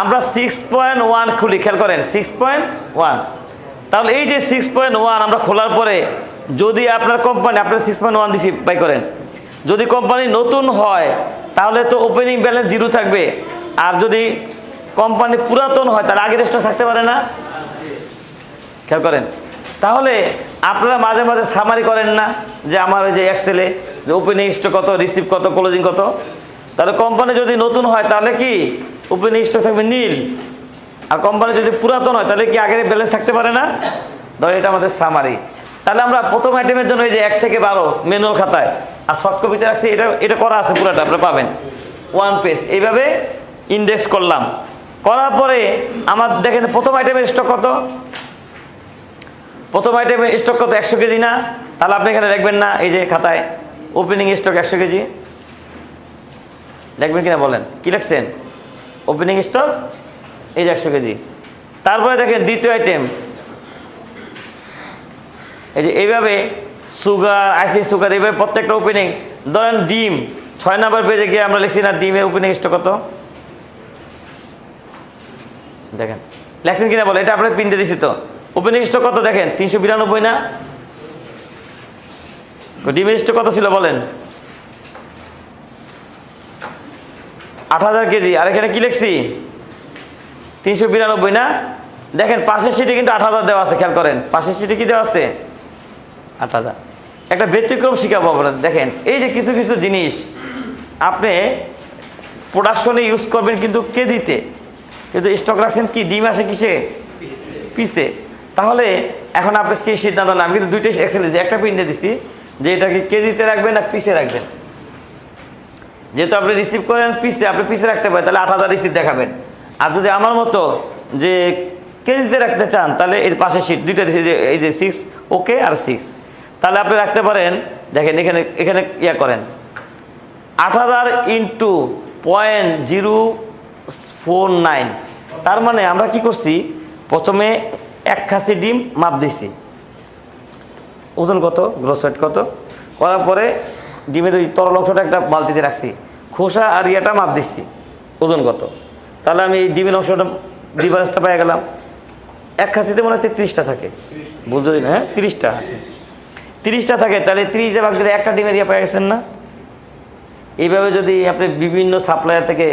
আমরা six point one খুলি, খেয়াল করেন সিক্স পয়েন্ট ওয়ান তাহলে এই যে সিক্স পয়েন্ট ওয়ান আমরা খোলার পরে যদি আপনার কোম্পানি আপনার সিক্স পয়েন্ট ওয়ান দিছি বাই করেন। যদি কোম্পানি নতুন হয়, তাহলে তো ওপেনিং ব্যালেন্স জিরো থাকবে। আর যদি কোম্পানি পুরাতন হয় তার আগের স্টক থাকতে পারে না। খেয়াল করেন। তাহলে আপনারা মাঝে মাঝে সামারি করেন না, যে আমার ওই যে এক্সেলে যে ওপেনিং স্টক কত রিসিভ কত ক্লোজিং কত। তাহলে কোম্পানি যদি নতুন হয়, তাহলে কি ওপেনিং স্টক থাকবে নীল। আর কোম্পানি যদি পুরাতন হয়, তাহলে কি আগের ব্যালেন্স থাকতে পারে না? ধর এটা আমাদের সামারি তাহলে আমরা প্রথম আইটেমের জন্য এই যে এক থেকে বারো ম্যানুয়াল খাতায়, আর সফট কপিতে রাখছি, এটা এটা করা আছে পুরোটা, আপনারা পাবেন। ওয়ান পেজ এইভাবে ইন্ডেক্স করলাম। করার পরে আমার, দেখেন প্রথম আইটেমের স্টক কত? প্রথম আইটেমের স্টক কত? একশো কেজি না? তাহলে আপনি এখানে লিখবেন না, এই যে খাতায় ওপেনিং স্টক একশো কেজি। লিখবেন কিনা বলেন? কী লিখছেন? ওপেনিং স্টক এই যে একশো কেজি। তারপরে দেখেন দ্বিতীয় আইটেম এই যে এইভাবে সুগার আইসি সুগার এইভাবে প্রত্যেকটা ওপেনিং ধরেন ডিম, ছয় নাম্বার পেজে গিয়ে আমরা লিখছি না ডিমের ওপেনিং স্টক কত? দেখেন, লেখছেন কিনা বলে? এটা আপনার পিনতে দিছি তো। ওপেনিং স্টক কত দেখেন? তিনশো বিরানব্বই না? ডিমের স্টক কত ছিল বলেন? আট হাজার কেজি। আর এখানে কি লিখছি? তিনশো বিরানব্বই না? দেখেন পাশের সিটে কিন্তু আট হাজার দেওয়া আছে খেয়াল করেন। পাশের সিটে কি দেওয়া আছে? আট হাজার। একটা ব্যতিক্রম শিখাবো আপনার দেখেন এই যে কিছু কিছু জিনিস আপনি প্রোডাকশনে ইউজ করবেন কিন্তু কেজিতে। কিন্তু স্টক রাখছেন কি? ডিম আসে কিসে? পিসে। তাহলে এখন আপনি সিদ্ধান্ত না আমি কিন্তু দুইটাই এক্সেল একটা পিন্টে দিছি যে এটাকে কেজিতে রাখবেন না পিসে রাখবেন। যেহেতু আপনি রিসিভ করেন পিসে আপনি পিসে রাখতে পারেন, তাহলে আট হাজার রিসিভ দেখাবেন। আর যদি আমার মতো যে কেজিতে রাখতে চান, তাহলে এই পাশে সিট দুইটা দিচ্ছে এই যে সিক্স ওকে আর সিক্স তাহলে আপনি রাখতে পারেন, দেখেন এখানে এখানে ইয়া করেন। আট হাজার into point zero four nine তার মানে আমরা কি করছি? প্রথমে এক খাসি ডিম মাপ দিছি। ওজন কত? গ্রোস কত? করার পরে ডিমের ওই তরল অংশটা একটা বালতিতে রাখছি। খোসা আর ইয়াটা মাপ দিচ্ছি, ওজন কত। তাহলে আমি এই ডিমের অংশটা, ডিফারেন্সটা পেয়ে গেলাম। এক খাসিতে মনে হয় তেত্রিশটা থাকে। বুঝতে দিন হ্যাঁ? তিরিশটা। আছে তিরিশটা থাকে, তাহলে তিরিশটা ভাগ দিলে একটা ডিমের ইয়ে পেয়ে গেছেন না? এইভাবে যদি আপনি বিভিন্ন সাপ্লায়ার থেকে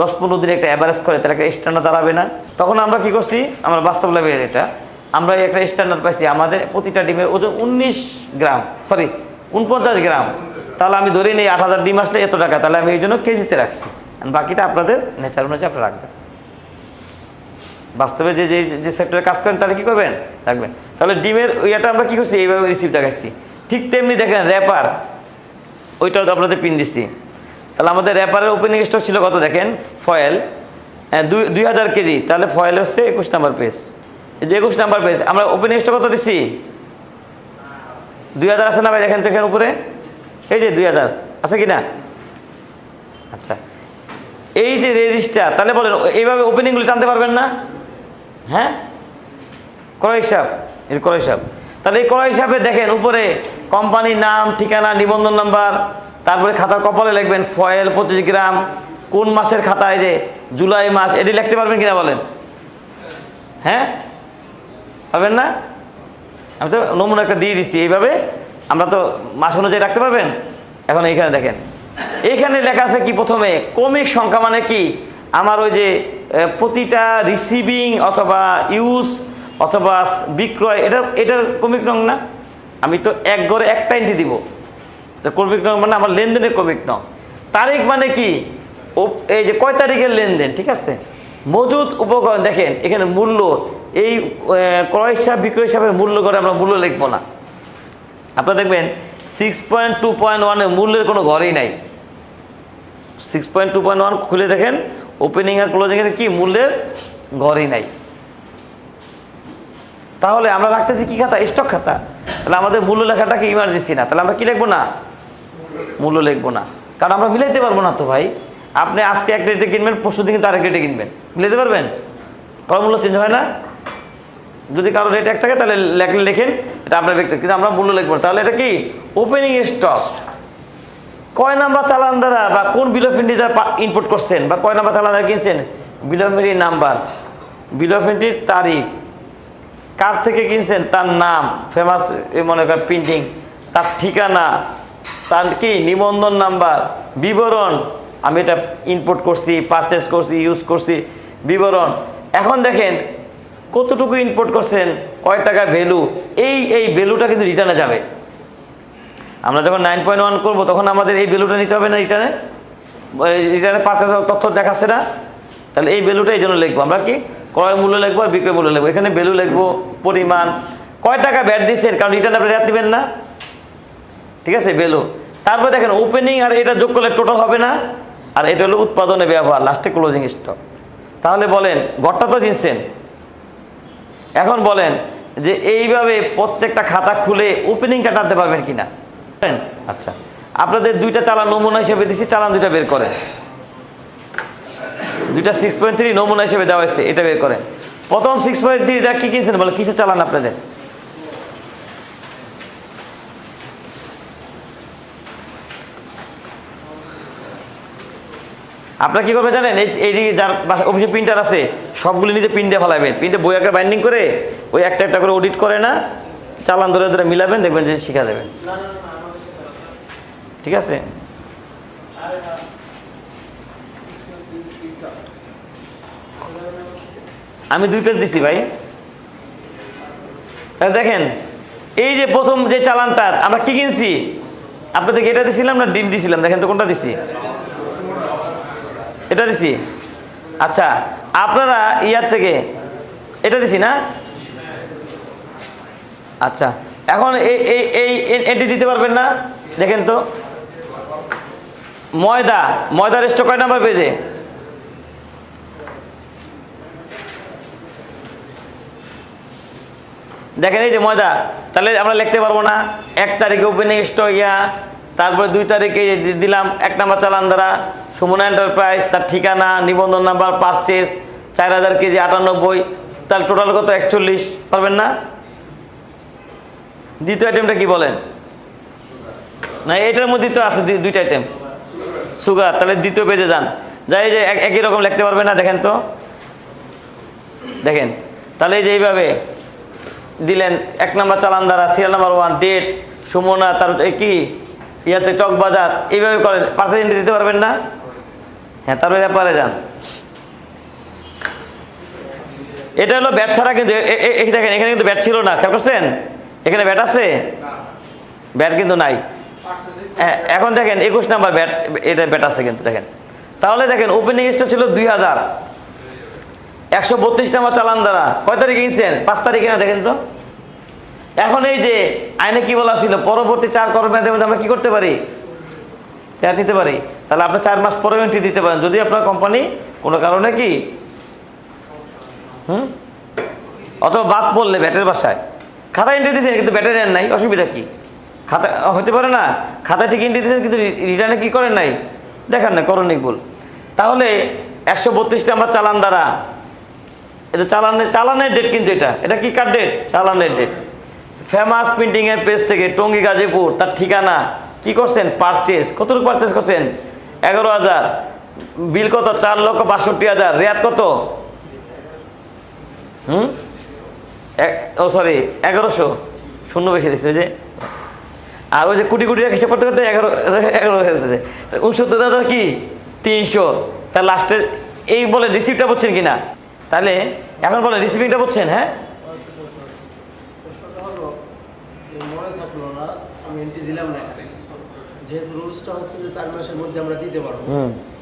দশ পনেরো দিন একটা অ্যাভারেজ করে, তাহলে একটা স্ট্যান্ডার্ড দাঁড়াবে না। তখন আমরা কি করছি? আমরা বাস্তব লেভেলের এটা। আমরা একটা স্ট্যান্ডার্ড পাইছি, আমাদের প্রতিটা ডিমের ওজন উনিশ গ্রাম সরি উনপঞ্চাশ গ্রাম। তাহলে আমি ধরে নিই আট হাজার ডিম আসলে এত টাকা, তাহলে আমি এই জন্য কেজিতে রাখছি। বাকিটা আপনাদের নেচার অনুযায়ী আপনারা রাখবেন। বাস্তবে যে যে সেক্টরে কাজ করেন, তাহলে কী করবেন? রাখবেন। তাহলে ডিমের ওইটা আমরা কী করছি? এইভাবে রিসিভ দেখাচ্ছি। ঠিক তেমনি দেখেন র্যাপার ওইটাও তো আপনাদের পিন দিচ্ছি। তাহলে আমাদের র্যাপারের ওপেনিং স্টক ছিল কত দেখেন? ফয়েল হ্যাঁ দুই দুই হাজার কেজি। তাহলে ফয়েল হচ্ছে একুশ নাম্বার পেজ এই যে একুশ নাম্বার পেজ আমরা ওপেনিং স্টক কত দিচ্ছি? দুই হাজার আছে না ভাই? দেখেন তো এখানে উপরে। এই যে দুই হাজার, আছে কি না আচ্ছা এই যে রেজিস্টার, তাহলে বলেন, এইভাবে ওপেনিংগুলি টানতে পারবেন না? হ্যাঁ? ক্রয় হিসাব এই ক্রয় হিসাব। তাহলে এই ক্রয় হিসাবে দেখেন, উপরে কোম্পানির নাম, ঠিকানা, নিবন্ধন নাম্বার তারপরে খাতার কপালে লিখবেন ফয়েল পঁচিশ গ্রাম, কোন মাসের খাতায় যে জুলাই মাস, এটি লিখতে পারবেন কিনা বলেন? হ্যাঁ? পারবেন না? আমি তো নমুনা একটা দিয়ে দিচ্ছি, এইভাবে আমরা তো মাস অনুযায়ী রাখতে পারবেন? এখন এইখানে দেখেন। এইখানে লেখা আছে কি প্রথমে? কমিক সংখ্যা মানে কি? আমার ওই যে প্রতিটা রিসিভিং অথবা ইউজ অথবা বিক্রয়, এটা, এটার কমিক নং না? আমি তো এক ঘরে একটা এন্ট্রি দিব। তো ক্রমিক নং মানে আমার লেনদেনের কমিক নং তারিখ মানে কি? এই যে কয় তারিখের লেনদেন, ঠিক আছে? মজুদ উপকরণ, দেখেন, এখানে মূল্য, এই ক্রয় হিসাব, বিক্রয় হিসাবের মূল্য করে আমরা মূল্য লিখব না। আপনারা দেখবেন সিক্স পয়েন্ট টু পয়েন্ট ওয়ানের মূল্যের কোনো ঘরেই নাই। Six point two point one খুলে দেখেন ওপেনিং আর ক্লোজিংয়ের কি মূল্যের ঘরেই নাই। তাহলে আমরা রাখতেছি কি খাতা? স্টক খাতা। তাহলে আমাদের মূল্য লেখাটা কি ইমার্জেন্সি না? তাহলে আমরা কি লিখব না? মূল্য লিখব না। কারণ আমরা মিলাইতে পারব না তো ভাই। আপনি আজকে এক রেটে কিনবেন পরশু দিন কিন্তু আরেক রেটে কিনবেন। মিলাইতে পারবেন? কারও মূল্য চেঞ্জ হয় না? যদি কারও রেট এক থাকে, তাহলে লেখলে লেখেন, এটা আপনার ব্যক্তি কিন্তু আমরা মূল্য লিখব। তাহলে এটা কি? ওপেনিং স্টক কয় নাম্বার চালান দ্বারা বা কোন বিল অফ ইন্ডিয়া ইনপুট করছেন? বা কয় নাম্বার চালান দ্বারা কিনছেন? বিলম্বের নাম্বার। বিলম্বের তারিখ। কার থেকে কিনছেন? তার নাম। ফেমাস মনে করেন প্রিন্টিং তার ঠিকানা। তার কি? নিবন্ধন নাম্বার। বিবরণ। আমি এটা ইনপুট করছি পারচেস করছি ইউজ করছি। বিবরণ। এখন দেখেন কতটুকু ইনপুট করছেন, কয় টাকা ভ্যালু এই এই ভ্যালুটা কিন্তু রিটার্নে যাবে। আমরা যখন নাইন পয়েন্ট ওয়ান করব, তখন আমাদের এই ভ্যালুটা নিতে হবে না রিটার্নে রিটার্নে পারচেস তথ্য দেখাচ্ছে না? তাহলে এই ভ্যালুটা এই জন্য লিখব। আমরা কি ক্রয় মূল্য লিখব আর বিক্রয় মূল্য লিখব? এখানে ভ্যালু লিখব, পরিমাণ। কয় টাকা ব্যাট দিচ্ছেন? কারণ রিটার্ন আপনি রেট দিবেন না। ঠিক আছে ভ্যালু তারপর দেখেন ওপেনিং আর এটা যোগ করলে টোটাল হবে না। আর এটা হলো উৎপাদনে ব্যবহার লাস্টে ক্লোজিং স্টক তাহলে বলেন ঘরটা তো জিনছেন। এখন বলেন যে এইভাবে প্রত্যেকটা খাতা খুলে ওপেনিংটা টানতে পারবেন কি না আচ্ছা আপনাদের দুইটা চালান নমুনা হিসেবে দিচ্ছি চালান দুইটা বের করেন। দুইটা সিক্স পয়েন্ট থ্রি নমুনা হিসেবে দেওয়া হয়েছে, এটা বের করেন। প্রথম সিক্স পয়েন্ট থ্রিটা কী কিনছেন বলে কিসের চালান আপনাদের? আপনারা কী করবেন জানেন? এই যার অফিসে প্রিন্টার আছে, সবগুলো নিজে প্রিন্ট ফেলাবেন। প্রিন্টে বই একটা বাইন্ডিং করে ওই একটা একটা করে অডিট করে না, চালান ধরে ধরে মিলাবেন, দেখবেন যে শিখা যাবে। ঠিক আছে? আমি দুই পেজ দিছি ভাই। দেখেন, এই যে প্রথম যে চালানটা, আমরা কি কিনছি? আপনাদেরকে এটা দিছিলাম না ডিম দিছিলাম? দেখেন তো কোনটা দিছি? এটা দিছি। আচ্ছা আপনারা ইয়ার থেকে এটা দিছি না? আচ্ছা এখন এই এই এটি দিতে পারবেন না? দেখেন তো। ময়দা, ময়দার স্টক কয় নাম্বার পেজে? দেখেন এই যে ময়দা, তাহলে আমরা লিখতে পারব না। এক তারিখে ওপেনিং স্টক ইয়া, তারপরে দুই তারিখে দিলাম, এক নাম্বার চালান দ্বারা সুমনা এন্টারপ্রাইজ তার ঠিকানা, নিবন্ধন নাম্বার পারচেস চার হাজার কেজি আটানব্বই তাহলে টোটাল কত? একচল্লিশ, পারবেন না? দ্বিতীয় আইটেমটা কি বলেন? না এটার মধ্যে তো আছে দুইটা আইটেম সুগার তাহলে দ্বিতীয় পেজে যান। যাই যে এক- একই রকম লিখতে পারবে না, দেখেন তো। দেখেন, তাহলে যে এইভাবে দিলেন, এক নম্বর চালান দ্বারা serial number one date Sumana, তার কি? ইয়াতে চক বাজার এইভাবে করেন। পার্সেন্ট দিতে পারবেন না? হ্যাঁ তারপরে ব্যাপারে যান। এটা হলো ব্যাট ছাড়া কিন্তু দেখেন এখানে কিন্তু ব্যাট ছিল না খেয়াল করছেন? এখানে ব্যাট আছে? ব্যাট কিন্তু নাই। হ্যাঁ, এখন দেখেন একুশ নাম্বার ব্যাট এটা ব্যাট আছে কিন্তু দেখেন। তাহলে দেখেন ওপেনিং স্টোর ছিল দুই হাজার। একশো বত্রিশ নাম্বার চালান দ্বারা। কয় তারিখে কিনছেন? পাঁচ তারিখে না দেখেন তো। এখন এই যে আইনে কি বলা ছিল? পরবর্তী চার কর্মীদের মধ্যে আমরা কি করতে পারি? নিতে পারি। তাহলে আপনি চার মাস পরে এন্ট্রি দিতে পারেন। যদি আপনার কোম্পানি কোনো কারণে কি? হুম? অথবা বাদ পড়লে ব্যাটের বাসায়। খাতা এন্ট্রি দিয়েছেন, কিন্তু ব্যাটের নেন নাই, অসুবিধা কি? খাতা হতে পারে না? খাতা ঠিক এন্ট্রি দিয়েছেন, কিন্তু রিটার্নে কি করেন নাই? দেখান না, করণিক ভুল। তাহলে একশো বত্রিশ নাম্বার চালান দ্বারা, এটা চালানের চালানের ডেট কিন্তু এটা। এটা কি কার ডেট চালানের ডেট ফেমাস প্রিন্টিংয়ের পেজ থেকে টঙ্গী গাজীপুর, তার ঠিকানা, কি করছেন? পারচেস কতটুকু পারচেস করছেন? এগারো হাজার। বিল কত? চার লক্ষ বাষট্টি হাজার। রেয়াত কত? হুম? ও সরি এগারোশো। শূন্য বেশি দিচ্ছে ওই যে। আর ওই যে কোটি কোটি হিসাব করতে করতে এগারো এগারো হয়েছে উনসত্তর হাজার কি? তিনশো। তার লাস্টে এই বলে রিসিপ্টটা বুঝছেন কিনা? তাহলে এখন বলে রিসিভিংটা বুঝছেন হ্যাঁ? না দিলাম না যেহেতু রুলসটা হচ্ছে যে চার মাসের মধ্যে আমরা দিতে পারব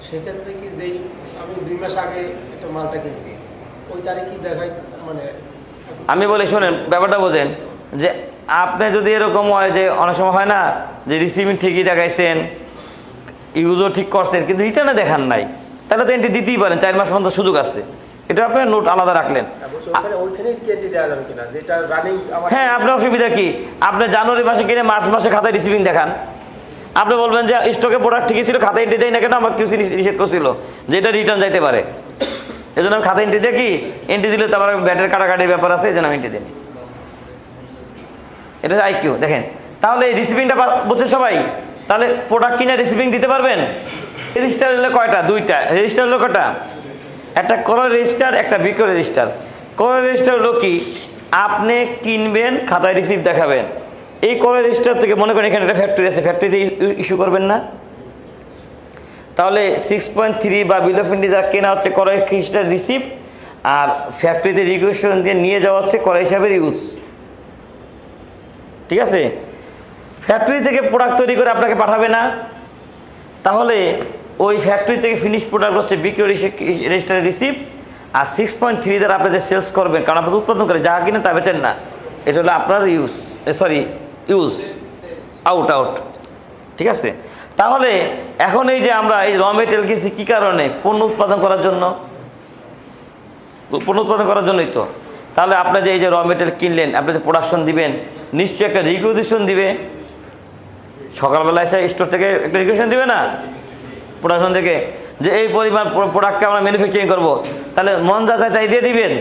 সেক্ষেত্রে কি যেই আমি দুই মাস আগে একটা মালটা কিনছি ওই তারিখ কি দেখায় মানে আমি বলি শোনেন ব্যাপারটা বোঝেন যে আপনি যদি এরকম হয় যে অনেক সময় হয় না যে রিসিভিং ঠিকই দেখাইছেন ইউজও ঠিক করছেন কিন্তু রিটার্নে দেখান নাই তাহলে তো এন্ট্রি দিতেই পারেন চার মাস পর্যন্ত সুযোগ আছে। এটা আপনি নোট আলাদা রাখলেন। ওখানে ওইখানেই কি এন্ট্রি দেওয়া যাবে কিনা? যেটা হ্যাঁ আপনার অসুবিধা কি? আপনি জানুয়ারি মাসে কিনে মার্চ মাসে খাতায় রিসিভিং দেখান। আপনি বলবেন যে স্টকে প্রোডাক্ট ঠিকই ছিল, খাতা এন্ট্রি দেয় না কেন? আমার কিউসি নিষেধ করছিল, যে এটা রিটার্ন যাইতে পারে। এই জন্য আমি খাতায় এন্ট্রি দিয়ে কি? এন্ট্রি দিলে তো আবার ব্যাটের কাটাকাটির ব্যাপার আছে, এই জন্য আমি এন্ট্রি দিই এটা আইকিউ দেখেন। তাহলে এই রিসিভিংটা বুঝছেন সবাই? তাহলে প্রোডাক্ট কিনে রিসিভিং দিতে পারবেন? রেজিস্টার হলো কয়টা? দুইটা। রেজিস্টার হলো কয়টা একটা ক্রয় রেজিস্টার একটা বিক্রয় রেজিস্টার ক্রয় রেজিস্টার হলো কি? আপনি কিনবেন, খাতায় রিসিপ্ট দেখাবেন। এই ক্রয় রেজিস্টার থেকে মনে করেন এখানে একটা ফ্যাক্টরি আছে। ফ্যাক্টরিতে ইস্যু করবেন না। তাহলে সিক্স পয়েন্ট থ্রি বা বিল অফ ইন্ডিয়া কেনা হচ্ছে ক্রয় রেজিস্টার রিসিপ্ট আর ফ্যাক্টরিতে রিকুয়েশন দিয়ে নিয়ে যাওয়া হচ্ছে ক্রয় হিসাবে ইউজ ঠিক আছে? ফ্যাক্টরি থেকে প্রোডাক্ট তৈরি করে আপনাকে পাঠাবে না। তাহলে ওই ফ্যাক্টরি থেকে ফিনিশ প্রোডাক্ট হচ্ছে বিক্রয় রেজিস্টার রিসিপ্ট আর সিক্স পয়েন্ট থ্রি দ্বারা আপনি যে সেলস করবেন, কারণ আপনি উৎপাদন করে যা কিনে তা বেচেন না। এটা হলো আপনার use sorry use out out ঠিক আছে? তাহলে এখন এই যে আমরা এই র মেটেরিয়াল কিনছি কী কারণে? পণ্য উৎপাদন করার জন্য। পণ্য উৎপাদন করার জন্যই তো। তাহলে আপনি যে এই যে র মেটেরিয়াল কিনলেন, আপনি যে প্রোডাকশন দিবেন, নিশ্চয়ই একটা রিকুইজিশন দিবে। সকালবেলা এসে স্টোর থেকে একটা রিকুয়েশন দিবে না? প্রোডাকশন থেকে। যে এই পরিমাণ প্রোডাক্টকে আমরা ম্যানুফ্যাকচারিং করব। তাহলে মন যা চায় তাই দিয়ে দিবেন।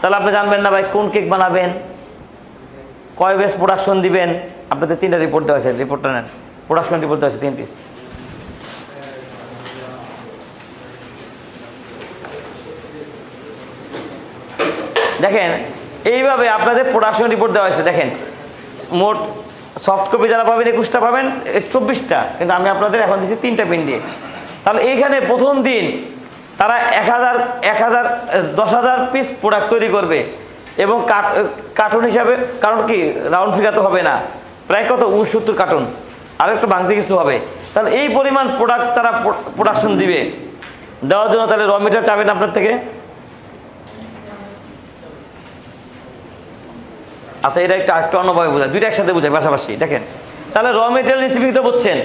তাহলে আপনি জানবেন না ভাই কোন কেক বানাবেন। কয় বেস প্রোডাকশন দিবেন? আপনাদের তিনটা রিপোর্ট দেওয়া আছে রিপোর্টটা নেন। প্রোডাকশন রিপোর্ট দেওয়া আছে, তিন পিস দেখেন, এইভাবে আপনাদের প্রোডাকশন রিপোর্ট দেওয়া হয়েছে দেখেন। মোট সফট কপি যারা পাবেন, একুশটা পাবেন চব্বিশটা। কিন্তু আমি আপনাদের এখন দিচ্ছি তিনটা পিন দিয়ে। তাহলে এইখানে প্রথম দিন তারা এক হাজার এক হাজার, দশ হাজার পিস প্রোডাক্ট তৈরি করবে। এবং কার্টুন হিসাবে, কারণ কি, রাউন্ড ফিগার তো হবে না। প্রায় কত? উনসত্তর কার্টুন। আর একটু ভাঙতে কিছু হবে। তাহলে এই পরিমাণ প্রোডাক্ট তারা প্রোডাকশন দিবে। দেওয়ার জন্য তাহলে র মিটার চাবেন আপনার থেকে? আচ্ছা এটা একটা একটু অন্যভাবে বোঝায়। দুইটা একসাথে বোঝায়, পাশাপাশি। দেখেন, তাহলে র মেটেরিয়াল তো বুঝছেন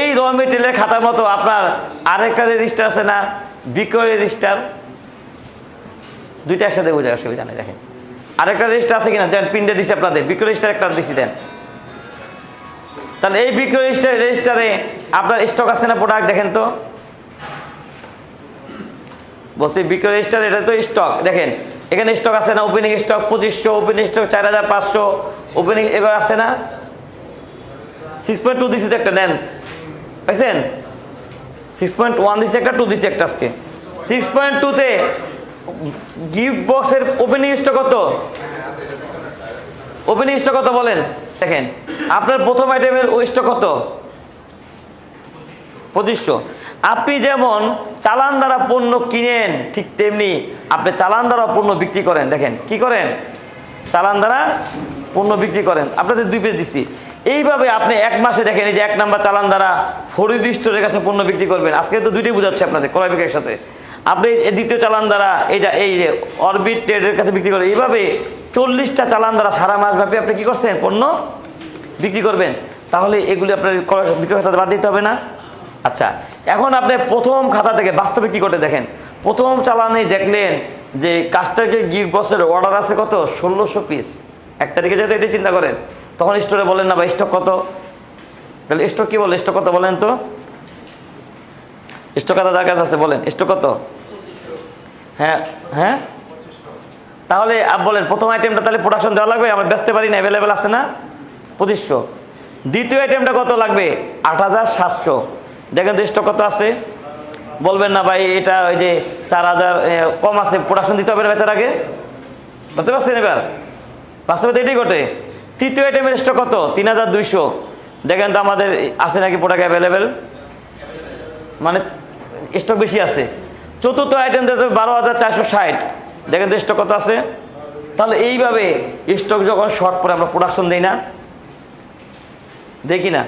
এই র মেটেরিয়ালের খাতার মতো আপনার আরেকটা রেজিস্টার আছে না? বিক্রয় রেজিস্টার দুইটা একসাথে বোঝায় অসুবিধা নেই, দেখেন। আরেকটা রেজিস্টার আছে কিনা? দেন পিনটা দিচ্ছি আপনাদের। বিক্রয় রেজিস্টার একটা দিচ্ছি দেন। তাহলে এই বিক্রয় রেজিস্টার রেজিস্টারে আপনার স্টক আছে না প্রোডাক্ট দেখেন তো। বলছি বিক্রয় রেজিস্টার এটা তো স্টক দেখেন, এখানে স্টক আছে না ওপেনিং স্টক পঁচিশশো ওপেনিং স্টক চার হাজার পাঁচশো। ওপেনিং এবার আছে না? সিক্স পয়েন্ট টু দিছি তো একটা, নেন। পাইছেন? সিক্স পয়েন্ট ওয়ান দিছি একটা টু দিছি একটা আজকে। সিক্স পয়েন্ট টুতে গিফট বক্সের ওপেনিং স্টক কত? ওপেনিং স্টক কত বলেন? দেখেন, আপনার প্রথম আইটেমের ওই স্টক কত? পঁচিশশো। আপনি যেমন চালান দ্বারা পণ্য কিনেন, ঠিক তেমনি আপনি চালান দ্বারা পণ্য বিক্রি করেন। দেখেন, কি করেন? চালান দ্বারা পণ্য বিক্রি করেন। আপনাদের দুই পেজ দিচ্ছি। এইভাবে আপনি এক মাসে দেখেন, এই যে এক নাম্বার চালান দ্বারা ফরিদ স্টোরের কাছে পণ্য বিক্রি করবেন। আজকে তো দুইটাই বোঝাচ্ছে আপনাদের, ক্রয় বিক্রয়ের সাথে। আপনি দ্বিতীয় চালান দ্বারা এই যে এই যে অরবিট ট্রেডের কাছে বিক্রি করে, এইভাবে চল্লিশটা চালান দ্বারা সারা মাস ব্যাপী আপনি কী করছেন? পণ্য বিক্রি করবেন। তাহলে এগুলি আপনার বিক্রয় খাতা বাদ দিতে হবে না। আচ্ছা এখন আপনি প্রথম খাতা থেকে বাস্তবে কী করতে দেখেন? প্রথম চালানে দেখলেন যে কাস্টারকে গিফট বসের অর্ডার আছে কত? ষোলোশো পিস এক তারিখে যেহেতু এটি চিন্তা করেন, তখন স্টোরে বলেন না বা স্টক কত? তাহলে স্টক কী বলে? স্টক কত বলেন তো? স্টক যার কাছে আছে, বলেন, স্টক কত হ্যাঁ হ্যাঁ? তাহলে আপ বলেন, প্রথম আইটেমটা তাহলে প্রোডাকশন দেওয়া লাগবে? আমরা বেচতে পারি না অ্যাভেলেবেল আছে না? পঁচিশশো। দ্বিতীয় আইটেমটা কত লাগবে? আট হাজার সাতশো। দেখেন তো স্টক কত আছে? বলবেন না ভাই, এটা ওই যে চার হাজার কম আছে প্রোডাকশন দিতে হবে না বেচার আগে? বুঝতে পারছেন এবার? বাস্তবে তো এটাই ঘটে। তৃতীয় আইটেমের স্টক কত? তিন হাজার দুইশো। দেখেন তো আমাদের আছে নাকি প্রোডাক্ট অ্যাভেলেবেল মানে স্টক বেশি আছে। চতুর্থ আইটেম দিতে বারো হাজার চারশো ষাট। দেখেন তো স্টক কত আছে? তাহলে এইভাবে স্টক যখন শর্ট পরে আমরা প্রোডাকশন দিই না। দেখি না।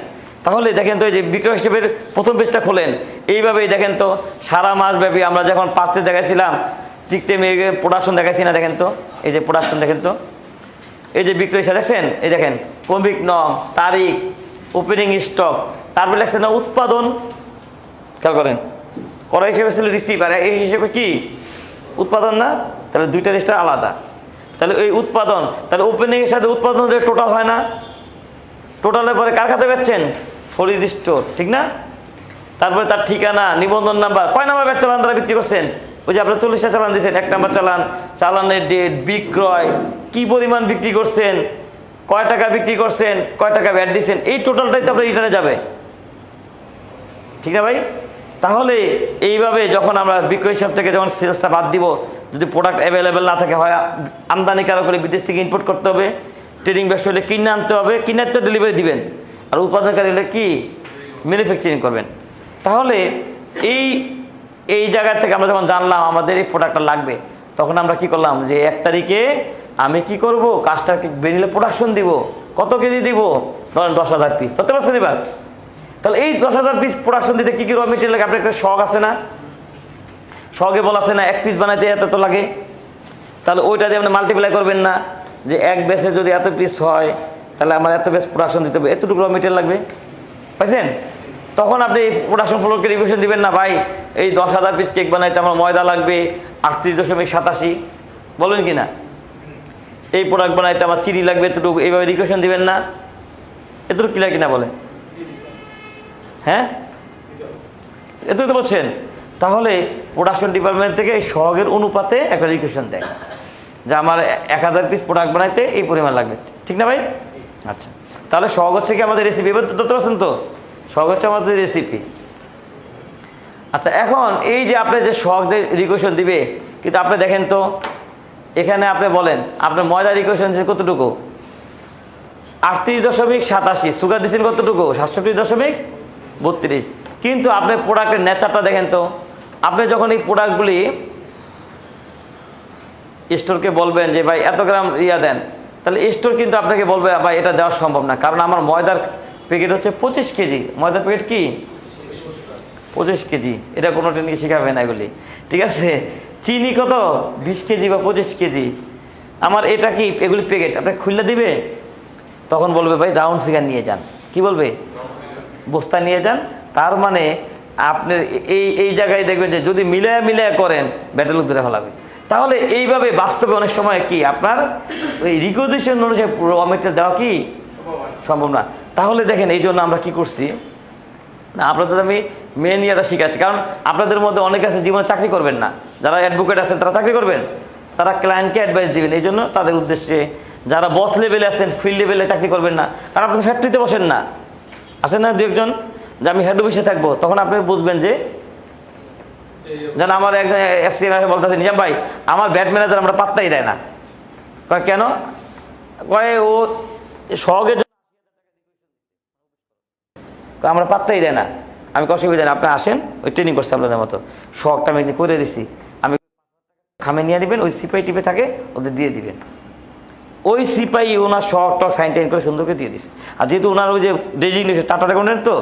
তাহলে দেখেন তো এই যে বিক্রয় হিসেবে প্রথম পেজটা খোলেন। এইভাবেই দেখেন তো সারা মাস ব্যাপী আমরা যখন পাঁচতে দেখাইছিলাম, ঠিক তেমনি প্রোডাকশন দেখাইছি না দেখেন তো? এই যে প্রোডাকশন দেখেন তো? এই যে বিক্রয় হিসাবে দেখছেন? এই দেখেন কমিক নং, তারিখ ওপেনিং স্টক তারপরে লেখছেন না উৎপাদন। খেয়াল করেন। করা হিসেবে ছিল রিসিভ আর এই হিসেবে কি? উৎপাদন না? তাহলে দুইটা রেজিস্টার আলাদা। তাহলে এই উৎপাদন, তাহলে ওপেনিংয়ের সাথে উৎপাদন রেট টোটাল হয় না? টোটালের পরে কার কাছে বেচছেন? ফরিদ স্টোর ঠিক না? তারপরে তার ঠিকানা, নিবন্ধন নাম্বার কয় নাম্বার ব্যাচ চালান তারা বিক্রি করছেন? ওই যে আপনার চল্লিশটা চালান দিয়েছেন, এক নাম্বার চালান, চালানের ডেট বিক্রয়, কি পরিমাণ বিক্রি করছেন? কয় টাকা বিক্রি করছেন? কয় টাকা ব্যাট দিয়েছেন এই টোটালটাই তো আপনার রিটার্নে যাবে। ঠিক না ভাই? তাহলে এইভাবে যখন আমরা বিক্রয় হিসাব থেকে যখন সেলসটা বাদ দিব, যদি প্রোডাক্ট অ্যাভেলেবেল না থাকে, হয় আমদানি কারও করে বিদেশ থেকে ইম্পোর্ট করতে হবে ট্রেডিং ব্যবসা হলে কিনে আনতে হবে, কিনে তো ডেলিভারি দিবেন। আর উৎপাদনকারী হলে কি? ম্যানুফ্যাকচারিং করবেন। তাহলে এই এই জায়গা থেকে আমরা যখন জানলাম আমাদের এই প্রোডাক্টটা লাগবে, তখন আমরা কি করলাম যে এক তারিখে আমি কি করব? কাজটাকে বেরিয়ে প্রোডাকশন দিব। কত কেজি দিব? ধরেন দশ হাজার পিস ধরতে পারছেন এবার? তাহলে এই দশ হাজার পিস প্রোডাকশন দিতে কী কী র মেটেরিয়াল লাগে? আপনার একটা শখ আছে না? শখে বলা আছে না, এক পিস বানাইতে এত তো লাগে। তাহলে ওইটা দিয়ে আপনি মাল্টিপ্লাই করবেন না। যে এক বেসে যদি এত পিস হয়, তাহলে আমার এত বেস প্রোডাকশন দিতে হবে। এতটুকু র মেটেরিয়াল লাগবে। পাইছেন? তখন আপনি এই প্রোডাকশন ফ্লোরকে রিভিশন দিবেন না, ভাই। এই দশ হাজার পিস কেক বানাইতে আমার ময়দা লাগবে, আটত্রিশ দশমিক সাতাশি। বলেন কি না? এই প্রোডাক্ট বানাইতে আমার চিনি লাগবে এতটুকু। এইভাবে রিকুয়েশন দিবেন না। এতটুকু ক্লিয়ার কিনা বলেন? হ্যাঁ? এতটুকু তো বলছেন? তাহলে প্রোডাকশন ডিপার্টমেন্ট থেকে সহগের অনুপাতে একটা রিকুয়েশন দেয়, যে আমার এক হাজার পিস প্রোডাক্ট বানাইতে এই পরিমাণ লাগবে। ঠিক না ভাই? আচ্ছা। তাহলে সহগ হচ্ছে কি আমাদের রেসিপি এবার ধরতে পারছেন তো? সহগ হচ্ছে আমাদের রেসিপি আচ্ছা এখন এই যে আপনি যে শখ রিকুয়েশন দিবে, কিন্তু আপনি দেখেন তো, এখানে আপনি বলেন, আপনার ময়দা রিকুয়েশন কতটুকু? আটত্রিশ দশমিক সাতাশি। সুগার দিচ্ছেন কতটুকু? সাতষট্টি দশমিক বত্রিশ। কিন্তু আপনার প্রোডাক্টের নেচারটা দেখেন তো, আপনি যখন এই প্রোডাক্টগুলি স্টোরকে বলবেন যে, ভাই, এত গ্রাম ইয়া দেন, তাহলে স্টোর কিন্তু আপনাকে বলবে, ভাই, এটা দেওয়া সম্ভব না। কারণ আমার ময়দার প্যাকেট হচ্ছে পঁচিশ কেজি। ময়দার প্যাকেট কি? পঁচিশ কেজি। এটা কোনো ট্রেনিং শেখাবে না এগুলি। ঠিক আছে? চিনি কত? বিশ কেজি বা পঁচিশ কেজি। আমার এটা কি? এগুলি প্যাকেট আপনাকে খুললে দিবে? তখন বলবে, ভাই রাউন্ড ফিগার নিয়ে যান। কি বলবে? বস্তা নিয়ে যান। তার মানে আপনার এই এই জায়গায় দেখবেন যে যদি মিলায়া মিলায়া করেন ব্যাটেল ধরে ফেলাবে। তাহলে এইভাবে বাস্তবে অনেক সময় কি আপনার ওই রিকোজিশন অনুযায়ী র মেটেরিয়াল দেওয়া কি সম্ভব না। তাহলে দেখেন এই জন্য আমরা কি করছি? না, আপনাদের আমি মেন ইয়েটা শিখাচ্ছি। কারণ আপনাদের মধ্যে অনেক আছে জীবনে চাকরি করবেন না। যারা অ্যাডভোকেট আছেন, তারা চাকরি করবেন। তারা ক্লায়েন্টকে অ্যাডভাইস দেবেন। এই জন্য তাদের উদ্দেশ্যে যারা বস লেভেলে আছেন ফিল্ড লেভেলে চাকরি করবেন না। কারণ আপনাদের ফ্যাক্টরিতে বসেন না। আছেন না দু একজন যে আমি হেড অফিসে থাকব, তখন আপনি বুঝবেন যে যেন আমার একজন এফসি বলতেছে, নিজাম ভাই, আমার ব্যাট ম্যানেজার আমরা পাত্তাই দেয় না। কয়, কেন? কয়, ও সহগের আমরা পাত্তাই দেয় না। আমি অসুবিধা না আপনি আসেন, ওই ট্রেনিং করছে আপনাদের মতো। শখটা আমি করে দিছি। আমি খামে নিয়ে নেবেন, ওই সিপাই টিপে থাকে, ওদের দিয়ে দিবেন। ওই সিপাই ওনার শখ টক সাইন টাইন করে সুন্দর করে দিয়ে দিচ্ছে আর যেহেতু ওনার ওই যে ডেজিগনেশন টাটা অ্যাকাউন্টেন্ট তো,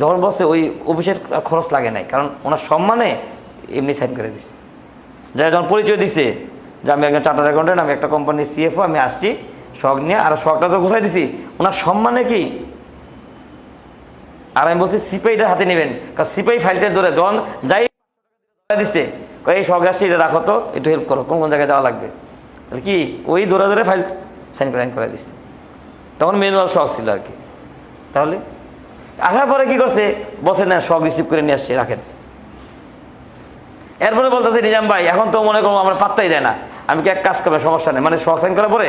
যখন বসে ওই অফিসের খরচ লাগে নাই, কারণ ওনার সম্মানে এমনি সাইন করে দিচ্ছে যারা যখন পরিচয় দিছে যে আমি একজন টাটার অ্যাকাউন্টেন্ট আমি একটা কোম্পানির সিএফও আমি আসছি শখ নিয়ে, আর শখটা তো গোছাই দিছি, ওনার সম্মানে কি? আর আমি বলছি সিপাইটার হাতে নেবেন। কারণ সিপাই ফাইলটা ধরে যখন যাই দিচ্ছে এই শখ আসছে, এটা রাখো তো, একটু হেল্প করো, কোন কোন জায়গায় যাওয়া লাগবে? তাহলে কি, ওই ধরে ধরে ফাইল সাইন করে দিচ্ছে তখন ম্যানুয়াল শখ ছিল আর কি। তাহলে আসার পরে কি করছে? বসে না শখ রিসিভ করে নিয়ে আসছে, রাখেন। এরপরে বলতেছে, নিজাম ভাই, এখন তো মনে করব আমার পাত্তাই দেয় না। আমি কি এক কাজ করব, সমস্যা নেই। মানে শখ সাইন করার পরে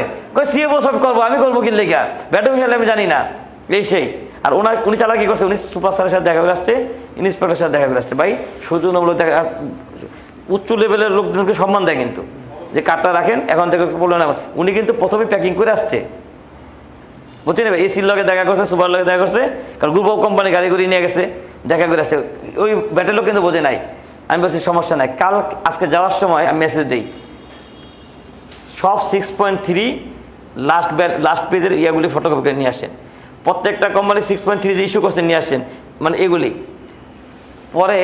সিএবো সব করব, আমি করব কি লেখা ব্যাটন খেলে আমি জানি না। এই সেই। আর ওনার, উনি চালা কি করছে, উনি সুপার স্টারের সাথে দেখা করে আসছে ইন্সপেক্টরের সাথে দেখা করে আসছে। ভাই সৌজন্যমূলক দেখা, উচ্চ লেভেলের লোকজনকে সম্মান দেয় কিন্তু। যে কার্ডটা রাখেন, এখন থেকে বলল না উনি কিন্তু প্রথমে প্যাকিং করে আসছে। বুঝতে নেবে এসির লগে দেখা করছে সুপার লগে দেখা করছে, কারণ গ্রুপ অফ কোম্পানি গাড়ি করে নিয়ে গেছে, দেখা করে আসছে। ওই ব্যাটের লোক কিন্তু বোঝে নাই। আমি বলছি, সমস্যা নাই। কাল আজকে যাওয়ার সময় আমি মেসেজ দিই। সব six point three last last পেজের ইয়াগুলি ফটোকপি করে নিয়ে আসেন। প্রত্যেকটা company six point three issue করছে নিয়ে আসছেন মানে এগুলি। পরে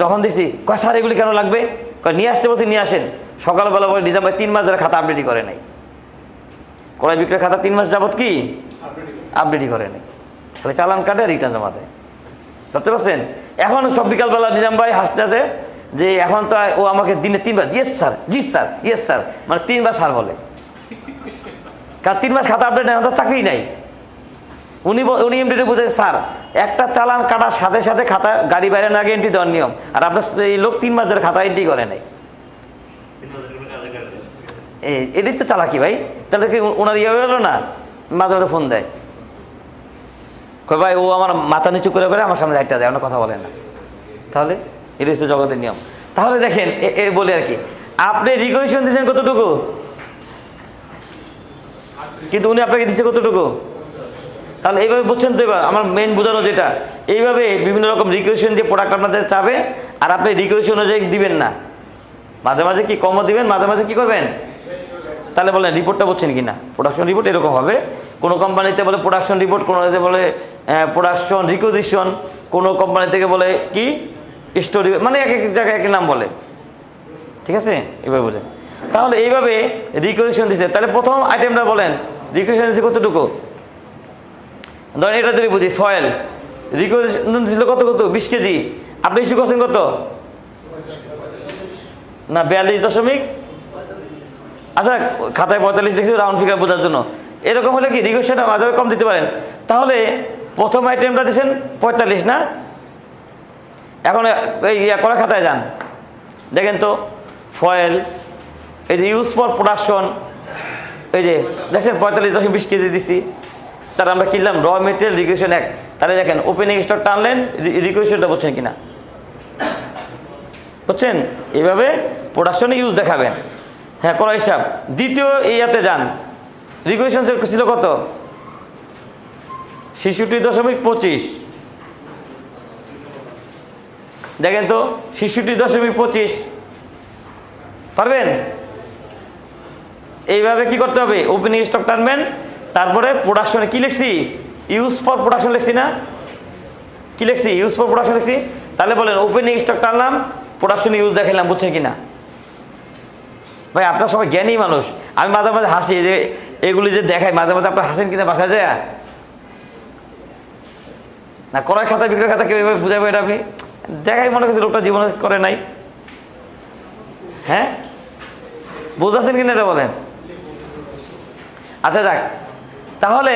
যখন দিছি কয়, স্যার, এগুলি কেন লাগবে? নিয়ে আসতে বলতে নিয়ে আসেন। সকালবেলা বলে, নিজাম ভাই, তিন মাস ধরে খাতা আপডেটই করে নাই। ক্রয় বিক্রয় খাতা তিন মাস যাবত কি? আপডেটই করে নাই। তাহলে চালান কাটে রিটার্ন জমা দেয়। ধরতে পারছেন? এখন সব বিকালবেলা নিজাম ভাই হাসতে হাসতে যে, এখন তো ও আমাকে দিনে তিনবার ইয়েস স্যার জি স্যার ইয়েস স্যার মানে তিনবার স্যার বলে। কারণ তিন মাস খাতা আপডেট নেই চাকরি নাই। উনি উনি এমডিতে বুঝে স্যার, একটা চালান কাটার সাথে সাথে খাতা, গাড়ি বাইরে না আগে এন্ট্রি দেওয়ার নিয়ম। আর আপনার এই লোক তিন মাস ধরে খাতা এন্ট্রি করে নাই। এটাই তো চালাকি ভাই। তাহলে কি ওনার ইয়ে হয়ে গেলো না? মাঝে মাঝে ফোন দেয়। কয়, ভাই, ও আমার মাথা নিচু করে করে আমার সামনে একটা দেয় অন্য কথা বলে না। তাহলে এটা হচ্ছে জগতের নিয়ম। তাহলে দেখেন, এ বলে আর কি। আপনি রিকোয়েশন দিয়েছেন কতটুকু? কিন্তু উনি আপনাকে দিচ্ছে কতটুকু? তাহলে এইভাবে বুঝছেন তো এবার, আমার মেন বোঝানো যেটা। এইভাবে বিভিন্ন রকম রিকোয়েশন দিয়ে প্রোডাক্ট আপনাদের চাবে, আর আপনি রিকোয়েশন অনুযায়ী দিবেন না। মাঝে মাঝে কি কমও দিবেন, মাঝে মাঝে কি করবেন? তাহলে বলেন রিপোর্টটা বলছেন কি না? প্রোডাকশন রিপোর্ট এরকম হবে। কোনো কোম্পানিতে বলে প্রোডাকশন রিপোর্ট কোনো বলে প্রোডাকশন রিকোজিশন কোনো কোম্পানি থেকে বলে কি? স্টোরি মানে এক এক জায়গায় এক নাম বলে। ঠিক আছে? এভাবে বোঝেন। তাহলে এইভাবে রিকোজিশন দিচ্ছে তাহলে প্রথম আইটেমটা বলেন। রিকোজিশন দিচ্ছে কতটুকু? ধরেন এটা যদি বুঝি ফয়েল রিকোজিশন ছিল কত কত? বিশ কেজি। আপনি ইস্যু করছেন কত? না, বিয়াল্লিশ দশমিক? আচ্ছা খাতায় পঁয়তাল্লিশ লিখছি রাউন্ড ফিগার বোঝার জন্য। এরকম হলে কি রিকোয়েশনটা মাঝে কম দিতে পারেন? তাহলে প্রথম আইটেমটা দিয়েছেন পঁয়তাল্লিশ, না? এখন, এই ইয়া করা খাতায় যান। দেখেন তো ফয়েল এই যে ইউজ ফর প্রোডাকশন এই যে, দেখছেন পঁয়তাল্লিশ দশমিক বিশ কেজি দিছি। তার আমরা কিনলাম র মেটেরিয়াল রিকুয়েশন এক। তাহলে দেখেন ওপেনিং স্টক টানলেন রিকুয়েশনটা বলছেন কিনা? বুঝছেন? এইভাবে প্রোডাকশনে ইউজ দেখাবেন। হ্যাঁ করা হিসাব। দ্বিতীয় ইয়াতে যান। রিকুয়েশন ছিল কত? শিশুটি দশমিক পঁচিশ। দেখেন তো শিশুটি দশমিক পঁচিশ। পারবেন? এইভাবে কি করতে হবে? ওপেনিং স্টক টানবেন তারপরে প্রোডাকশনে কি লিখছি? ইউজ ফর প্রোডাকশন লিখছি না? কি লিখছি? ইউজ ফর প্রোডাকশন লিখছি? তাহলে বলেন ওপেনিং স্টক টানলাম প্রোডাকশন ইউজ দেখালাম বুঝছেন কি না ভাই, আপনার সবাই জ্ঞানী মানুষ। আমি মাঝে মাঝে হাসি যে এগুলি যে দেখাই, মাঝে মাঝে আপনার হাসেন কিনা বাসা যায়? না করার খাতা, বিক্রয় খাতা কেউ এভাবে বুঝাবে এটা আপনি? দেখাই মনে করছে লোকটা জীবনে করে নাই। হ্যাঁ? বুঝতেছেন কিনা এটা বলেন? আচ্ছা যাক। তাহলে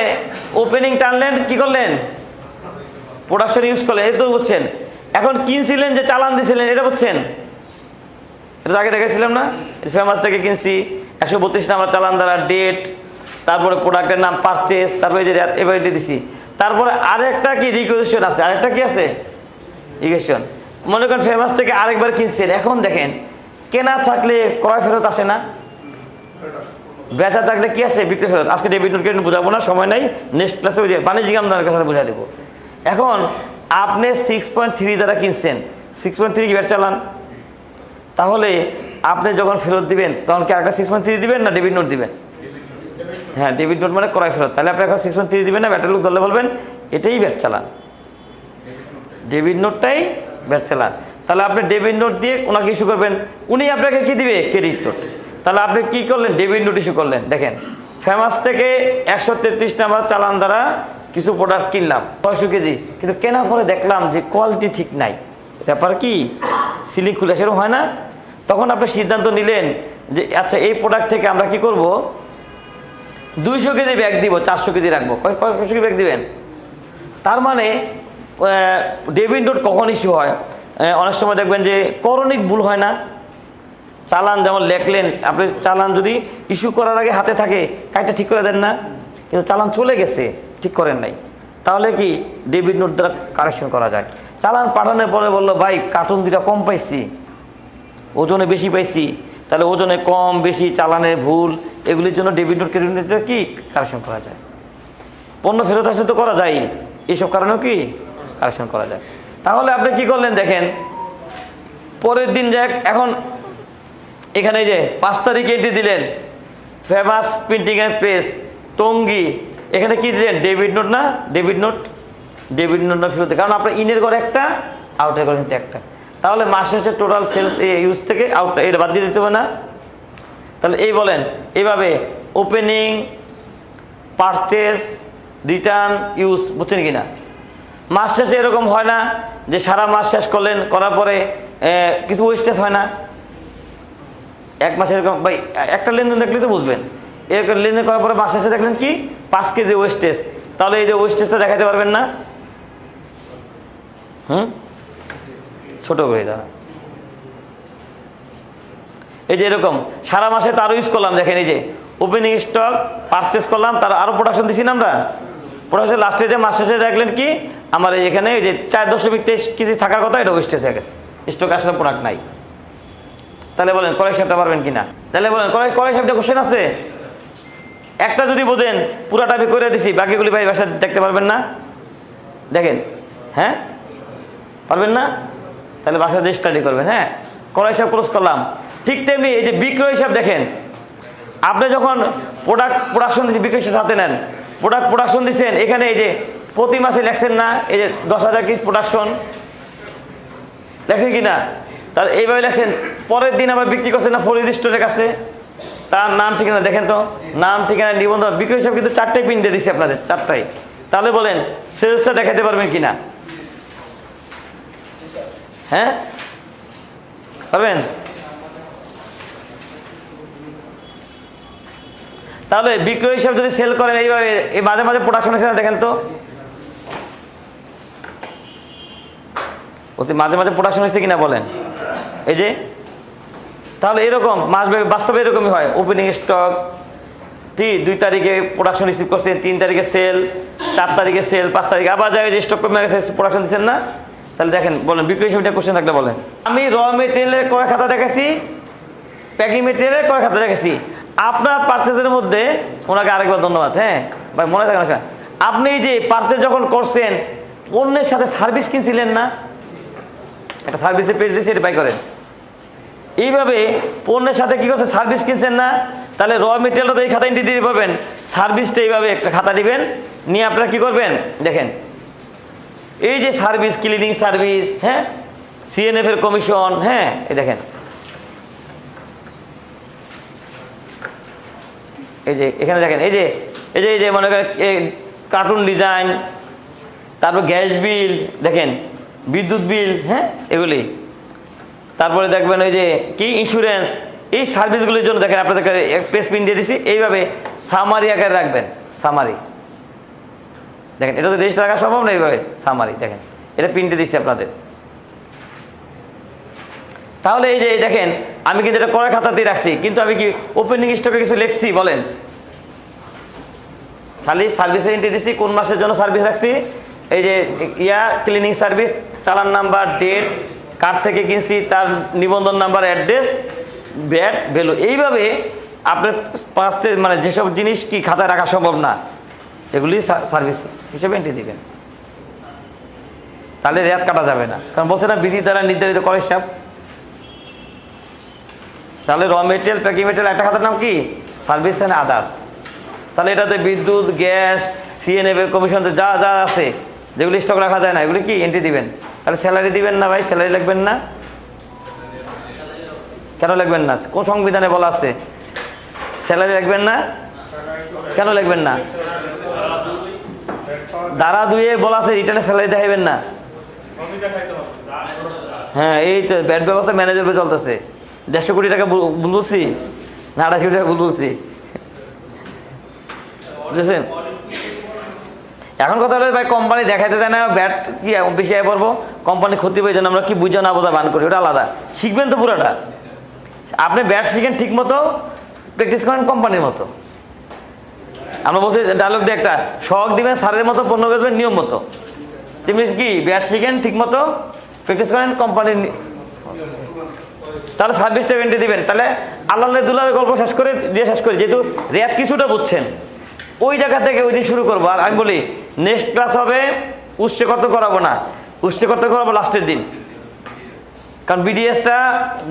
ওপেনিং টানলেন, কি করলেন? প্রোডাকশন ইউজ করলেন, এই তো বুঝছেন। এখন কিনছিলেন যে চালান দিছিলেন, এটা বুঝছেন? এটা তো আগে দেখেছিলাম না? ফেমাস থেকে কিনছি। একশো বত্রিশ নাম্বার চালান দ্বারা ডেট তারপরে প্রোডাক্টের নাম পারচেস তারপরে যে এটা দিছি। তারপরে আরেকটা কি রিকোয়েশন আছে? আরেকটা কি আছে? রিকোয়েশন মনে করেন ফেমাস থেকে আরেকবার কিনছেন। এখন দেখেন, কেনা থাকলে ক্রয় ফেরত আসে না? বেচা থাকলে কি আসে বিক্রি ফেরত। আজকে ডেবিট নোট ক্রেডিট বোঝাবো না, সময় নাই। নেক্সট ক্লাসে ওই বাণিজ্যিক আমদানির কথা বুঝাই দেবো। এখন আপনি সিক্স পয়েন্ট থ্রি দ্বারা কিনছেন সিক্স পয়েন্ট থ্রি কি ব্যাট চালান? তাহলে আপনি যখন ফেরত দিবেন, তখন কি একটা সিক্স পয়েন্ট থ্রি দিবেন না ডেবিট নোট দিবেন? হ্যাঁ ডেবিট নোট মানে ক্রয় ফেরত। তাহলে আপনি এখন সিক্স পয়েন্ট থ্রি দিবেন না ব্যাটার লোক ধরলে বলবেন, এটাই ব্যাট চালান। ডেবিট নোটটাই ব্যাট চালান। তাহলে আপনি ডেবিট নোট দিয়ে ওনাকে ইস্যু করবেন। উনি আপনাকে কি দিবে? ক্রেডিট নোট তাহলে আপনি কি করলেন? ডেবিট নোট ইস্যু করলেন। দেখেন, ফেমাস থেকে একশো তেত্রিশ নাম্বার চালান দ্বারা কিছু প্রোডাক্ট কিনলাম, ছয়শো কেজি। কিন্তু কেনার পরে দেখলাম যে কোয়ালিটি ঠিক নাই। ব্যাপার কি? সিলিং খুলে সেরকম হয় না। তখন আপনি সিদ্ধান্ত নিলেন যে আচ্ছা এই প্রোডাক্ট থেকে আমরা কি করব? দুইশো কেজি ব্যাগ দিব, চারশো কেজি রাখব। কয়শো কেজি ব্যাগ দিবেন? তার মানে ডেবিট নোট কখন ইস্যু হয়? অনেক সময় দেখবেন যে, করণিক ভুল হয় না। চালান যেমন লেখলেন, আপনি চালান যদি ইস্যু করার আগে হাতে থাকে, কাজটা ঠিক করে দেন না। কিন্তু চালান চলে গেছে, ঠিক করেন নাই। তাহলে কি ডেবিট নোট দ্বারা কারেকশন করা যায়? চালান পাঠানোর পরে বলল, ভাই কার্টুন দুটা কম পাইছি, ওজনে বেশি পাইছি, তাহলে ওজনে কম, বেশি, চালানের ভুল, এগুলির জন্য ডেবিট নোট ক্রেডিট নোট কি কারেকশন করা যায়? পণ্য ফেরত আসলে তো করা যায় এইসব কারণেও কি কারেকশন করা যায়? তাহলে আপনি কি করলেন দেখেন, পরের দিন যাক, এখন এখানে যে পাঁচ তারিখ এন্ট্রি দিলেন famous printing and press Tongi, এখানে কি দিলেন? ডেবিট নোট না? Debit note? ডেবিট নোট না ফেরত? কারণ আপনার ইনের ঘরে একটা, আউটের ঘরে কিন্তু একটা। তাহলে মাস শেষে টোটাল সেলস ইউজ থেকে আউটটা এটা বাদ দিয়ে দিতে হবে না। তাহলে এই বলেন এইভাবে ওপেনিং পারচেস রিটার্ন ইউজ বুঝছেন কি না মাস শেষে এরকম হয় না যে সারা মাস শেষ করলেন, করার পরে কিছু ওয়েস্টেজ হয় না। এক মাসে এরকম, ভাই, একটা লেনদেন দেখলে তো বুঝবেন। এরকম লেনদেন করার পরে মাস শেষে দেখলেন কি? পাঁচ কেজি ওয়েস্টেজ তাহলে এই যে ওয়েস্টেজটা দেখাতে পারবেন না? হুম? ছোট করে দাঁড়া এই যে এরকম, সারা মাসে তারও ইউজ করলাম, দেখেন এই যে। ওপেনিং স্টক পারচেস করলাম, তার আরও প্রোডাকশন দিছি না আমরা? প্রোডাকশন লাস্টে যে মাস শেষে দেখলেন কি? আমার এখানে এই যে চার দশমিক তেইশ কেজি থাকার কথা এটা ওয়েস্টেজ হয়ে গেছে। স্টক আসলে প্রোডাক্ট নাই। তাহলে বলেন কড়াই সাহেবটা পারবেন কিনা? তাহলে বলেন কড়াই কড়াই সাহেবটা কোশ্চেন আছে? একটা যদি বোঝেন, পুরাটা আমি করে দিছি, বাকিগুলি ভাই বাসা দেখতে পারবেন না? দেখেন হ্যাঁ? পারবেন না? তাহলে বাসা দিয়ে স্টাডি করবেন হ্যাঁ? কড়াই হিসাব ক্লোজ করলাম। ঠিক তেমনি এই যে বিক্রয় হিসাব দেখেন, আপনি যখন প্রোডাক্ট প্রোডাকশন দিচ্ছেন, বিক্রয় হাতে নেন প্রোডাক্ট প্রোডাকশন দিচ্ছেন, এখানে এই যে প্রতি মাসে লেখছেন না, এই যে দশ হাজার কিস প্রোডাকশন লেখছেন কি না? তাহলে এইভাবে লেখছেন পরের দিন আবার বিক্রি করছে না ফরিদ স্টোরের কাছে? তার নাম ঠিকানা দেখেন তো? নাম ঠিকানা নিবন্ধন বিক্রয় হিসাব কিন্তু চারটাই পিন দিয়ে দিচ্ছি আপনাদের চারটাই তাহলে বলেন সেলসটা দেখাতে পারবেন কি না হ্যাঁ? পারবেন? তাহলে বিক্রয় হিসাব যদি সেল করেন, এইভাবে, এই মাঝে মাঝে প্রোডাকশন হিসাবে দেখেন তো? মাঝে মাঝে প্রোডাকশন হচ্ছে কিনা বলেন? এই যে তাহলে এরকম, মাস বাস্তবে এরকমই হয়। ওপেনিং স্টক দুই তারিখে প্রোডাকশন রিসিভ করছেন, তিন তারিখে সেল চার তারিখে সেল পাঁচ তারিখে। আবার যায় যে স্টক কমে গেছে প্রোডাকশন দিচ্ছেন না, তাহলে দেখেন, বলেন, বিক্রয় হিসাবে কোশ্চেন থাকলে বলেন। আমি র মেটেরিয়ালের ক্রয় খাতা দেখেছি প্যাকিং মেটেরিয়ালের ক্রয় খাতা দেখেছি। আপনার পার্চেসের মধ্যে, ওনাকে আরেকবার ধন্যবাদ হ্যাঁ? ভাই, মনে থাকে না আপনি যে পার্চেস যখন করছেন, অন্যের সাথে সার্ভিস কিনছিলেন না? একটা সার্ভিসের পেজ দিয়ে সেটা বাই করেন। এইভাবে পণ্যের সাথে কি করছে সার্ভিস কিনছেন না? তাহলে র মেটেরিয়ালটা তো এই খাতা এন্ট্রি দিতে পারবেন সার্ভিসটা এইভাবে একটা খাতা দিবেন। নিয়ে আপনারা কি করবেন? দেখেন। এই যে সার্ভিস ক্লিনিং সার্ভিস হ্যাঁ? সিএনএফ এর কমিশন হ্যাঁ? এই দেখেন। এই যে, এখানে দেখেন, এই যে এই যে এই যে, মনে করেন কার্টুন ডিজাইন তারপর গ্যাস বিল, দেখেন, বিদ্যুৎ বিল হ্যাঁ? এগুলি। তারপরে দেখবেন ওই যে কি ইন্স্যুরেন্স এই সার্ভিসগুলির জন্য দেখেন আপনাদেরকে পেজ প্রিন্ট দিয়ে দিছি, এইভাবে সামারি আকারে রাখবেন সামারি দেখেন, এটা তো রেজিস্টার রাখা সম্ভব না এইভাবে সামারি দেখেন। এটা প্রিন্টে দিচ্ছি আপনাদের। তাহলে এই যে দেখেন, আমি কিন্তু এটা কড়াই খাতাতেই রাখছি, কিন্তু আমি কি ওপেনিং স্টকে কিছু লিখছি, বলেন? খালি সার্ভিসের এন্ট্রি দিচ্ছি কোন মাসের জন্য সার্ভিস রাখছি? এই যে, ইয়া ক্লিনিং সার্ভিস চালান নাম্বার ডেট কার থেকে কিনছি, তার নিবন্ধন নাম্বার অ্যাড্রেস ব্যাট ভ্যালু এইভাবে আপনার পাঁচে মানে যেসব জিনিস কি খাতায় রাখা সম্ভব না, এগুলি সার্ভিস হিসেবে এন্ট্রি দিবেন। তাহলে রেয়াত কাটা যাবে না। কারণ বলছে না, বিধি দ্বারা নির্ধারিত করে সব তাহলে র মেটেরিয়াল প্যাকিং মেটেরিয়াল একটা খাতার নাম কি? সার্ভিস অ্যান্ড আদার্স তাহলে এটাতে বিদ্যুৎ, গ্যাস সিএনএফ কমিশন যা যা আছে, যেগুলি স্টক রাখা যায় না, এগুলি কি? এন্ট্রি দিবেন। তাহলে স্যালারি দিবেন না ভাই? স্যালারি লাগবেন না? কেন লাগবেন না? কোন সংবিধানে বলা আছে? স্যালারি লাগবেন না? কেন লাগবেন না? দ্বারা দুয়ে বলা আছে, রিটার্নে স্যালারি দেখাইবেন না। হ্যাঁ এই তো ব্যাট ব্যবস্থা ম্যানেজার চলতেছে। দেড়শো কোটি টাকা ভুল বলছি না, আড়াইশো কোটি টাকা ভুল বলছি বুঝেছেন? এখন কথা হলো, ভাই কোম্পানি দেখাইতে দেয় না, ব্যাট কি বেশি আয় পড়ব? কোম্পানি ক্ষতি পেয়ে জন্য আমরা কি বুঝে না বোঝা বান করি, ওটা আলাদা। শিখবেন তো পুরোটা। আপনি ব্যাট শিখেন ঠিক মতো প্র্যাকটিস করেন কোম্পানির মতো। আমরা বলছি ডায়লগ দিয়ে একটা, শখ দিবেন সারের মতো পণ্য বেচবেন, নিয়ম মতো। তেমনি কি, ব্যাট শিখেন ঠিক মতো প্র্যাকটিস করেন কোম্পানির তাহলে সার্ভিসটা এন্ট্রি দিবেন। তাহলে আল্লাহ দুলার গল্প শেষ করে, দিয়ে শেষ করি। যেহেতু রেয়াত কিছুটা বুঝছেন। ওই জায়গা থেকে ওই দিন শুরু করব। আর আমি বলি নেক্সট ক্লাস হবে উচ্চ কত করাবো না? উচ্চ কত করাবো লাস্টের দিন? কারণ বিডিএসটা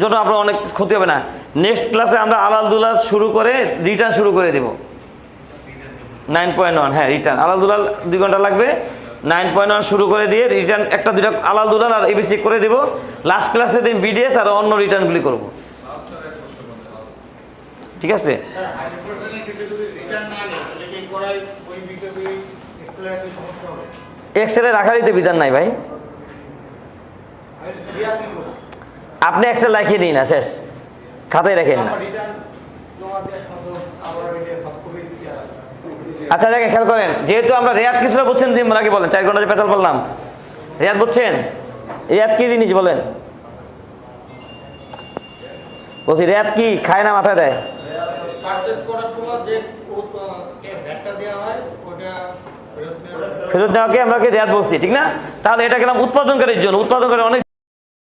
জন্য আপনার অনেক ক্ষতি হবে না। নেক্সট ক্লাসে আমরা আলাল দুলাল শুরু করে রিটার্ন শুরু করে দেব। নাইন পয়েন্ট ওয়ান হ্যাঁ রিটার্ন আলাল দুলাল দুই ঘণ্টা লাগবে। নাইন পয়েন্ট ওয়ান শুরু করে দিয়ে রিটার্ন একটা দুটা আলাল দুলাল আর এবিসি করে দেব। লাস্ট ক্লাসে দিন বিডিএস আর অন্য রিটার্নগুলি করব। ঠিক আছে? এক্সেলে রাখারই তো বিধান নাই ভাই। আপনি এক্সেল রাখিয়ে দিন না শেষ। খাতায় রাখেন না। আচ্ছা দেখেন খেয়াল করেন যেহেতু আমরা রেয়াত কিছুটা বুঝছেন যে কি বলেন চার ঘণ্টা যে পেঁচাল বললাম। রেয়াত বুঝছেন? রেয়াত কি জিনিস বলেন? বলছি রেয়াত কি খায় না মাথায় দেয়? ফেরত নেওয়াকে আমরা কি রেয়াত বলছি, ঠিক না? তাহলে এটা গেলাম উৎপাদনকারীর জন্য। উৎপাদনকারী অনেক